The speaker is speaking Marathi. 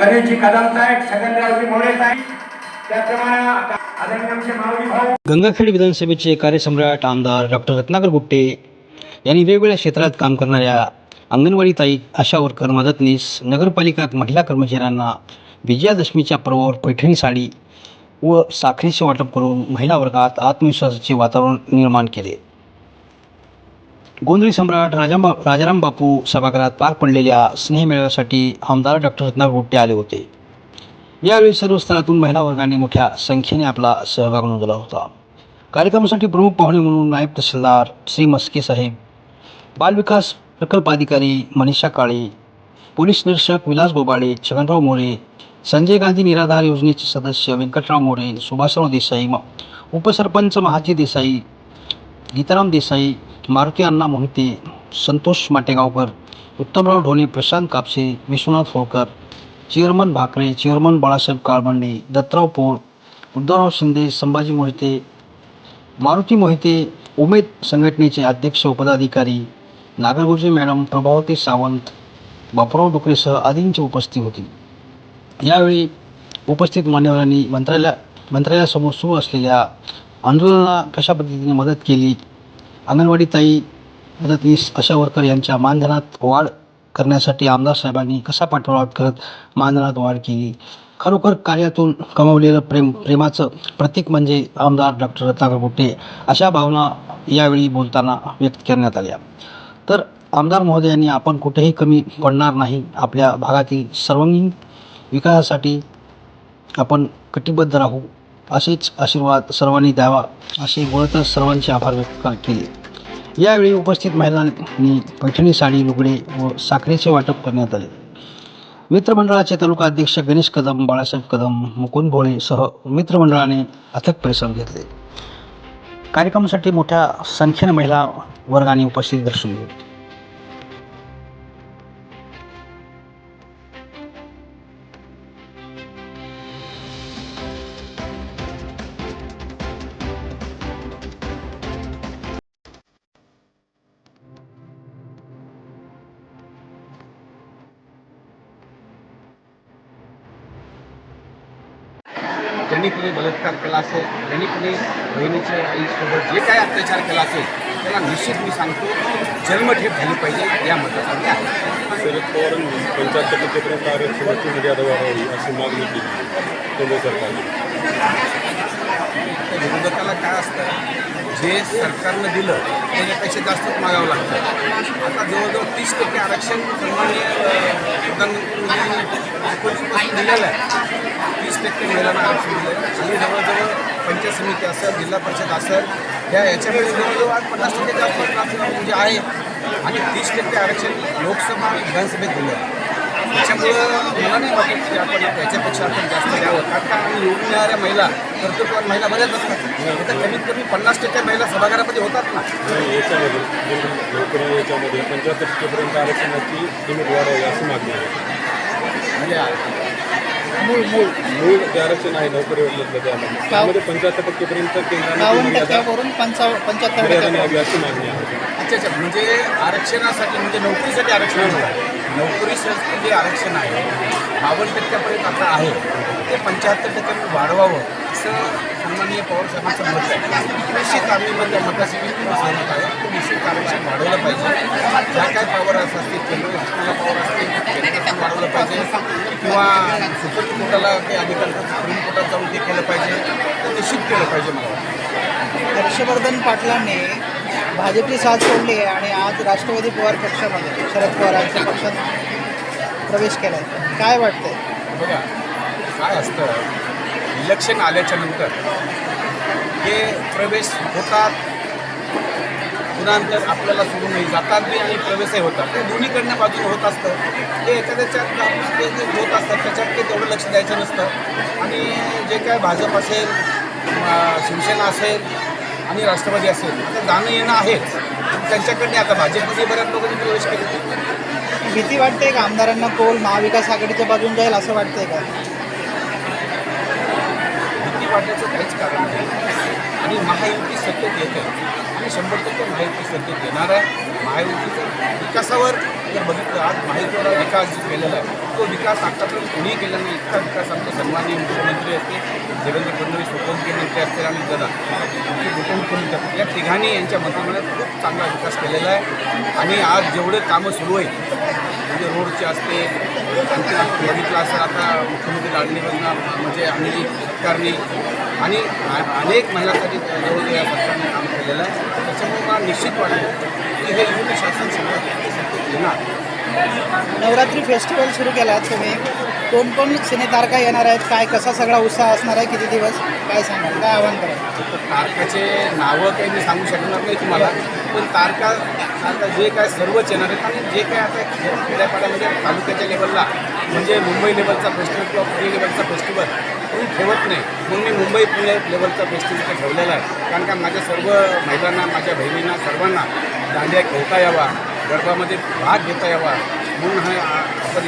गणेशजी कदम साहेब छगनरावजी मोरे साहेब. त्याचप्रमाणे आदरणीय आमचे माऊली भाऊ. गंगाखेड विधानसभेचे कार्यसम्राट आमदार डॉक्टर रत्नाकर गुट्टे यांनी वेगवेगळ्या क्षेत्रात काम करणाऱ्या अंगणवाडी ताई आशा वर्कर मदतनीस नगरपालिकात महिला कर्मचाऱ्यांना विजयादशमीच्या पर्वावर पैठणी साडी व साखरेचे वाटप करून महिला वर्गात आत्मविश्वासाचे वातावरण निर्माण केले. गोंधळी सम्राट राजाबा राजाराम बापू सभागृहात पार पडलेल्या स्नेहमेळ्यासाठी आमदार डॉक्टर रत्नाकर गुट्टे आले होते. यावेळी सर्व स्तरातून महिला वर्गाने मोठ्या संख्येने आपला सहभाग नोंदवला होता. कार्यक्रमासाठी प्रमुख पाहुणे म्हणून नायब तहसीलदार श्री मस्के साहेब बालविकास प्रकल्प अधिकारी मनीषा काळे पोलीस निरीक्षक विलास बोबाडे छगनराव मोरे संजय गांधी निराधार योजनेचे सदस्य व्यंकटराव मोरे सुभाषराव देसाई उपसरपंच महाजी देसाई गीताराम देसाई मारुती अण्णा मोहिते संतोष माटेगावकर उत्तमराव ढोले प्रशांत कापसे विश्वनाथ होळकर चेअरमन भाकरे चेअरमन बाळासाहेब काळबंडे दत्तराव पोळ उद्धवराव शिंदे संभाजी मोहिते मारुती मोहिते उमेद संघटनेचे अध्यक्ष उपदाधिकारी नागरगोजे मॅडम प्रभावती सावंत बापराव डुकरेसह आदींची उपस्थिती होती. यावेळी उपस्थित मान्यवरांनी मंत्रालया मंत्रालयासमोर सुरू असलेल्या आंदोलनाला कशा पद्धतीने मदत केली अंगणवाडी ताई मदतनीस आशा वर्कर यांच्या मानधनात वाढ करण्यासाठी आमदार साहेबांनी कसा पाठपुरावा करत मानधनात वाढ केली? खरोखर कार्यातून कमावलेलं प्रेम प्रेमाचं प्रतीक म्हणजे आमदार डॉक्टर रत्नाकर गुट्टे अशा भावना यावेळी बोलताना व्यक्त करण्यात आल्या. तर आमदार महोदयांनी आपण कुठेही कमी पडणार नाही. आपल्या भागातील सर्वांगीण विकासासाठी आपण कटिबद्ध राहू. असेच आशीर्वाद सर्वांनी द्यावा असे बोलतच सर्वांचे आभार व्यक्त केले. यावेळी उपस्थित महिलांनी पैठणी साडी लुगडे व साखरेचे वाटप करण्यात आले. मित्रमंडळाचे तालुका अध्यक्ष गणेश कदम बाळासाहेब कदम मुकुंद भोळेसह मित्रमंडळाने अथक परिश्रम घेतले. कार्यक्रमासाठी मोठ्या संख्येने महिला वर्गाने उपस्थिती दर्शवली होती. ज्यांनी कुणी बलात्कार केला असेल ज्यांनी कुणी बहिणीच्या आईसोबत जे काय अत्याचार केला असेल त्याला निश्चित मी सांगतो जन्मठेप झाली पाहिजे या मतदासाठी आहे. शरद पंच्याहत्तर टक्केपर्यंत आरक्षणाची मर्यादा वाढवावी अशी मागणी केली केंद्र सरकारने. विरोधकाला काय असतं? जे सरकारनं दिलं त्याच्यापेक्षा जास्तच मागावं लागतं आता जवळजवळ तीस टक्के आरक्षण सन्माननीय प्रधानमंत्री दिलेलं आहे. तीस टक्के महिलांना आरक्षण दिलं आणि जवळजवळ पंचायत समिती असेल जिल्हा परिषद असेल या याच्यामुळे जवळजवळ आज पन्नास टक्के जास्त आरक्षण म्हणजे आहे. आणि तीस टक्के आरक्षण लोकसभा विधानसभेत दिलं आहे. त्याच्यामुळं मला नाही वाटत की आपण जास्त द्यावं कारण का? आम्ही निवडून येणाऱ्या महिला कर्तृत्वान महिला बऱ्याच असतात. तर कमीत कमी पन्नास टक्के महिला सभागृहामध्ये होतात ना. याच्यामध्ये नोकरी याच्यामध्ये पंच्याहत्तर टक्केपर्यंत आरक्षणाची लिमिट वाढवावी अशी मागणी आहे. म्हणजे मूळ मूळ. मूळ जे आरक्षण आहे नोकरीवरलं त्यामध्ये त्यामध्ये पंच्याहत्तर टक्केपर्यंत केंद्राने पंचावन्न पंच्याहत्तर न्यावी अशी मागणी आहे. अच्छा म्हणजे आरक्षणासाठी म्हणजे नोकरीसाठी आरक्षण नोकरीसाठी जे आरक्षण आहे बावन्न टक्क्यापर्यंत आता आहे. ते पंच्याहत्तर टक्क्यांनी वाढवावं असं सन्माननीय पवारसाहेबांचं मत आहे. निश्चित आम्ही मग त्या सहमत आहे. तो निश्चित आरक्षण वाढवलं पाहिजे. ज्या काय पॉवर असतील केंद्र शासनाला पॉवर असतील केंद्रातून वाढवलं पाहिजे. किंवा सुप्रीम कोर्टाला काही अधिकार सुप्रीम कोर्टात जाऊन ते केलं पाहिजे. ते निश्चित केलं पाहिजे मला हर्षवर्धन पाटलांनी भाजपची साथ सोडली आहे आणि आज राष्ट्रवादी पवार पक्षामध्ये शरद पवारांच्या पक्षात प्रवेश केला आहे काय वाटतंय? बघा काय असतं इलेक्शन आल्याच्यानंतर हे प्रवेश होतात पुन्हा नंतर आपल्याला सोडून जातात बी आणि प्रवेशही होतात. ते दोन्हीकडनं बाजूने होत असतं. ते एखाद्याच्यात ते जे होत असतात त्याच्यात ते तेवढं लक्ष द्यायचं नसतं. आणि जे काय भाजप असेल शिवसेना असेल आणि राष्ट्रवादी असेल तर जाणं येणं आहेच. त्यांच्याकडे आता भाजपमध्ये बऱ्याच लोकांनी प्रवेश केले. भीती वाटते का आमदारांना कोल महाविकास आघाडीच्या बाजून जाईल असं वाटतंय का? भीती वाटायचं काहीच कारण नाही. आणि महायुती सत्तेत येते. आणि शंभर टक्के माहिती संकेत देणार आहे. महायुतीच्या विकासावर जर बघितलं आज माहितीवर विकास जो केलेला आहे तो विकास आतापर्यंत कोणीही केला नाही. इतका विकास आमचे सन्माननीय मुख्यमंत्री असतील देवेंद्र फडणवीस उपमुख्यमंत्री असतील आणि दादा उपमुख्यमंत्री असतील. या तिघांनी यांच्या मंत्रिमंडळात खूप चांगला विकास केलेला आहे. आणि आज जेवढे कामं सुरू आहेत म्हणजे रोडचे असते बघितलं असं आता मुख्यमंत्री लाडली योजना म्हणजे आम्ही सरकारने आणि अनेक महिलांसाठी जवळ या सरकारने काम केलेलं आहे. त्याच्यामुळे मला निश्चित वाटतं की हे युती शासन सगळं येणार नवरात्री फेस्टिवल सुरू केलात तुम्ही. कोण कोण सिनेतारका येणार आहेत? काय कसा सगळा उत्साह असणार आहे? किती दिवस? काय सांगाल? काय आव्हान कराल? तर तारकाचे नावं काही मी सांगू शकणार नाही तुम्हाला. पण तारका आता जे काय सर्वच येणार आहेत आणि जे काय आता खेड्यापाड्यामध्ये तालुक्याच्या लेवलला म्हणजे मुंबई लेवलचा फेस्टिवल किंवा पुणे लेवलचा फेस्टिवल कोणी ठेवत नाही. म्हणून मी मुंबई पुणे लेवलचा फेस्टिवल इथे ठेवलेला आहे. कारण का माझ्या सर्व महिलांना माझ्या बहिणींना सर्वांना दांड्या खेळता यावा गरबामध्ये भाग घेता यावा. म्हणून हा आपण